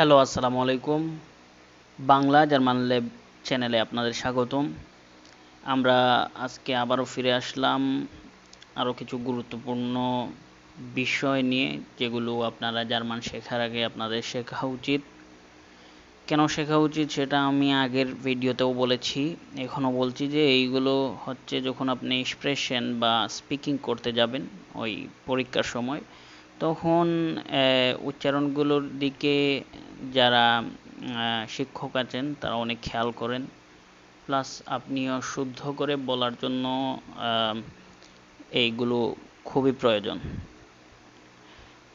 Hello, আসসালামু আলাইকুম। Bangla German lab চ্যানেলে আপনাদের স্বাগতম। আমরা আজকে আবারও ফিরে আসলাম আরও কিছু গুরুত্বপূর্ণ বিষয় নিয়ে, যেগুলো আপনারা জার্মান শেখার আগে আপনাদের শেখা উচিত। কেন শেখা উচিত সেটা আমি আগের ভিডিওতেও বলেছি। এখনও বলছি যে এইগুলো হচ্ছে যখন আপনি এক্সপ্রেশন বা স্পিকিং করতে যাবেন ওই পরীক্ষার সময়, তখন উচ্চারণগুলোর দিকে যারা শিক্ষক আছেন, তারা অনেক খেয়াল করেন। প্লাস আপনিও শুদ্ধ করে বলার জন্য এইগুলো খুবই প্রয়োজন।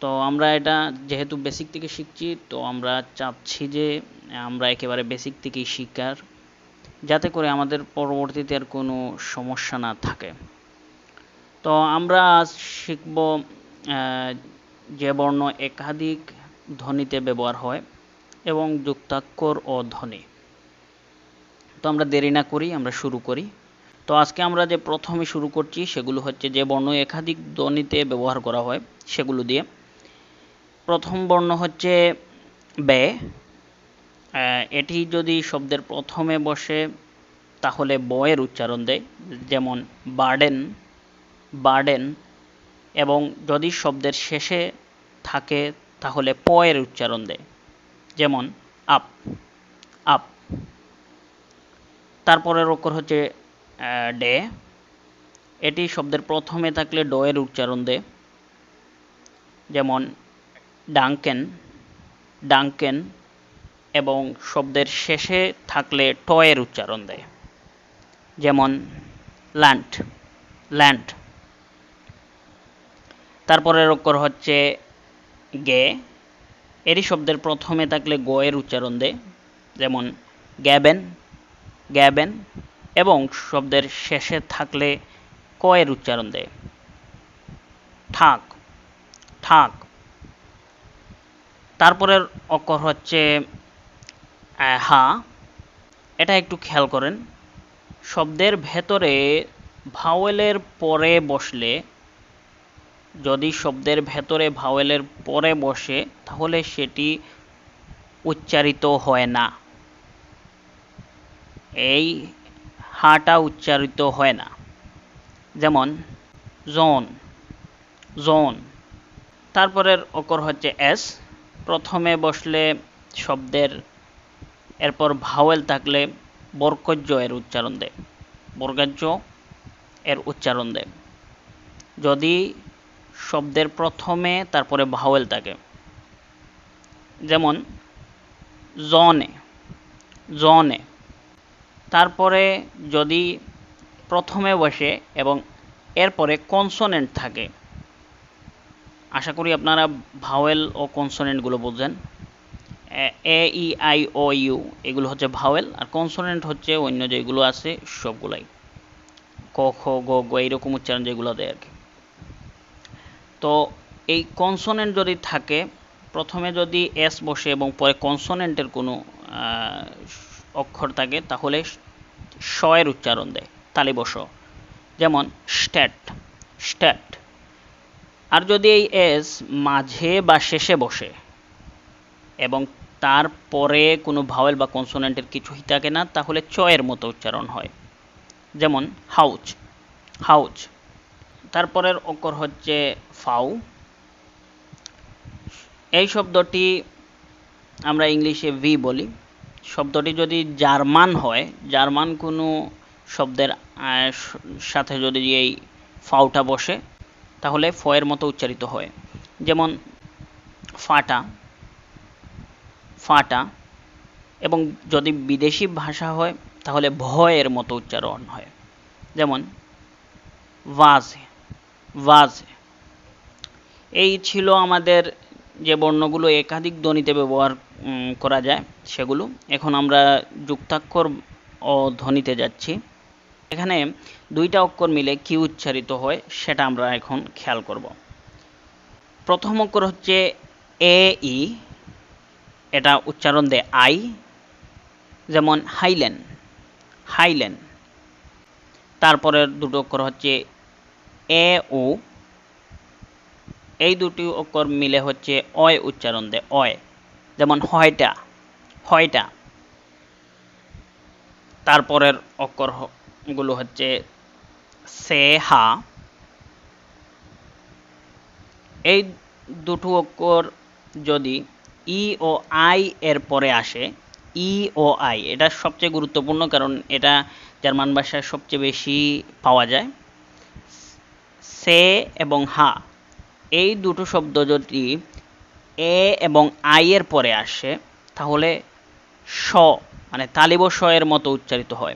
তো আমরা এটা যেহেতু বেসিক থেকে শিখছি, তো আমরা চাচ্ছি যে আমরা একেবারে বেসিক থেকেই শিকার যাতে করে আমাদের পরবর্তীতে আর কোনো সমস্যা না থাকে। তো আমরা আজ শিখব যে বর্ণ একাধিক ধ্বনিতে ব্যবহার হয়। এবং যুক্তাক্ষর ও ধ্বনি। তো আমরা দেরি না করি আমরা শুরু করি। তো আজকে আমরা যে প্রথমে শুরু করছি সেগুলো হচ্ছে যে বর্ণ একাধিক ধ্বনিতে ব্যবহার করা হয় সেগুলো দিয়ে। প্রথম বর্ণ হচ্ছে বে আহ, এটি যদি শব্দের প্রথমে বসে তাহলে বয়ের উচ্চারণ দেয় যেমন বার্ডেন বার্ডেন এবং যদি শব্দের শেষে থাকে তাহলে পয়ের উচ্চারণ দেয়। যেমন আপ আপ। তারপরের অক্ষর হচ্ছে ডে। এটি শব্দের প্রথমে থাকলে ড এর উচ্চারণ দেয় যেমন, ডাঙ্কেন ডাঙ্কেন। এবং শব্দের শেষে থাকলে ট এর উচ্চারণ দেয় যেমন, ল্যান্ড ল্যান্ড। তারপরের অক্ষর হচ্ছে, গে। এরই শব্দের প্রথমে থাকলে গ এর উচ্চারণ দেয় যেমন গ্যাবেন গ্যাবেন, এবং শব্দের শেষে থাকলে ক এর উচ্চারণ দেয় ঠাক ঠাক তারপরের অক্ষর হচ্ছে হা। এটা একটু খেয়াল করেন। শব্দের ভেতরে ভাওয়েলের পরে বসলে যদি শব্দের ভেতরে ভাওয়েলের পরে বসে, তাহলে সেটি উচ্চারিত হয় না। এই হাটা উচ্চারিত হয় না। যেমন, জোন জোন। তারপরের অক্ষর হচ্ছে এস। প্রথমে বসলে শব্দের, এরপর ভাওয়েল থাকলে বর্কজ্য এর উচ্চারণ দেয়। বর্গাজ্য এর উচ্চারণ দেয়। যদি শব্দের প্রথমে, তারপরে ভাওয়েল থাকে। যেমন, জনে জনে। তারপরে যদি প্রথমে বসে এবং এরপরে কনসোনেন্ট থাকে। আশা করি আপনারা ভাওয়েল ও কনসোনেন্টগুলো বুঝছেন। এ ই, আই, ও, ইউ, এগুলো হচ্ছে ভাওয়েল, আর কনসোনেন্ট হচ্ছে অন্য যেগুলো আছে, সবগুলাই। ক, খ, গ গ এইরকম উচ্চারণ যেগুলো দেয় আর কি। তো এই কনসোনেন্ট যদি থাকে, প্রথমে যদি এস বসে এবং পরে কনসোনেন্টের কোনো অক্ষর থাকে, তাহলে এর উচ্চারণ দেয় তালিবস যেমন স্ট্যাট স্ট্যাট আর যদি এই এস মাঝে বা শেষে বসে, এবং তারপরে কোনো ভাওয়েল বা কনসোনেন্টের কিছুই থাকে না, তাহলে চ এর মতো উচ্চারণ হয়। যেমন হাউচ হাউচ তারপরের অক্ষর হচ্ছে ফাউ। এই শব্দটি আমরা ইংলিশে ভি বলি। শব্দটি যদি জার্মান হয়, জার্মান কোনো শব্দের সাথে যদি এই ফাউটা বসে, তাহলে ফ এর মতো উচ্চারিত হয়। যেমন ফাটা ফাটা, এবং যদি বিদেশি ভাষা হয়, তাহলে ভয়ের মতো উচ্চারণ হয়। যেমন, ভাজে। ভাজে এই ছিল আমাদের যে বর্ণগুলো একাধিক ধ্বনিতে ব্যবহার করা যায় সেগুলো। এখন আমরা যুক্তাক্ষর ও ধ্বনিতে যাচ্ছি। এখানে দুইটা অক্ষর মিলে কি উচ্চারিত হয় সেটা আমরা এখন খেয়াল করব। প্রথম অক্ষর হচ্ছে এ, ই। এটা উচ্চারণ দেয় আই, যেমন হাইলেন হাইলেন। তারপরের দুটো অক্ষর হচ্ছে এ ও এই দুটি অক্ষর মিলে হচ্ছে অয় উচ্চারণ দেয় অয়। যেমন হয়টা হয়টা। তারপরের অক্ষর হ- গুলো হচ্ছে সে, হা। এই দুটো অক্ষর যদি ই ও আই এর পরে আসে, ই ও আই, এটা সবচেয়ে গুরুত্বপূর্ণ কারণ এটা জার্মান ভাষায় সবচেয়ে বেশি পাওয়া যায়। সে এবং হা। এই দুটো শব্দ যদি এ এবং আই এর পরে আসে, তাহলে স মানে তালিব স এর মতো উচ্চারিত হয়।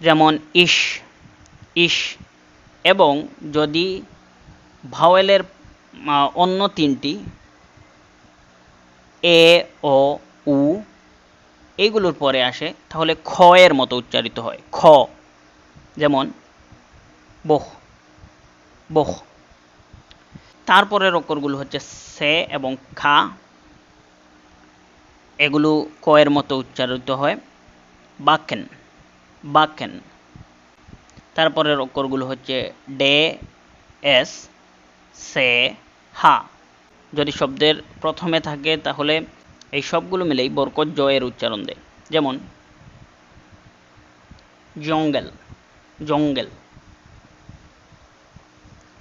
যেমন ইস ইস এবং যদি ভাওয়েলের অন্য তিনটি, এ, ও, উ এইগুলোর পরে আসে, তাহলে খ এর মতো উচ্চারিত হয়। খ, যেমন বহ বহ। তারপরের অক্ষরগুলো হচ্ছে সে এবং খা। এগুলো ক এর মতো উচ্চারিত হয়। বাকেন বাকেন। তারপরের অক্ষরগুলো হচ্ছে ডে, এস, সে, হা। যদি শব্দের প্রথমে থাকে তাহলে এই সবগুলো মিলেই বরকত জয়ের উচ্চারণ দেয়। যেমন, জঙ্গল জঙ্গল।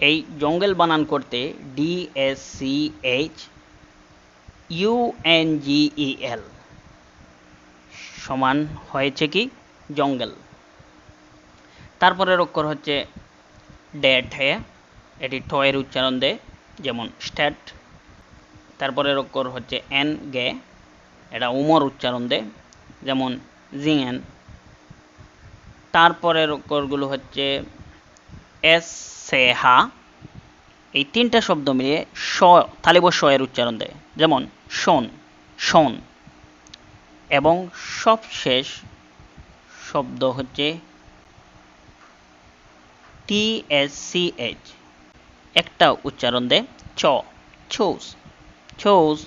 এই জঙ্গল বানান করতে D S C H U N G E L সমান হয়েছে কি? জঙ্গল। তারপরের অক্ষর হচ্ছে ডেট হে। এটি এর উচ্চারণ দেয় যেমন স্ট্যাট। তারপরের অক্ষর হচ্ছে এন গে, এটা উমর উচ্চারণ দেয় যেমন জিএন। তারপরের অক্ষরগুলো হচ্ছে এস সে হা এই তিনটা শব্দ মিলিয়ে স তালিব স এর উচ্চারণ দেয়। যেমন, শোন শোন। এবং সবশেষ শব্দ হচ্ছে টি এস সি এইচ একটা উচ্চারণ দেয় চ চোস চোস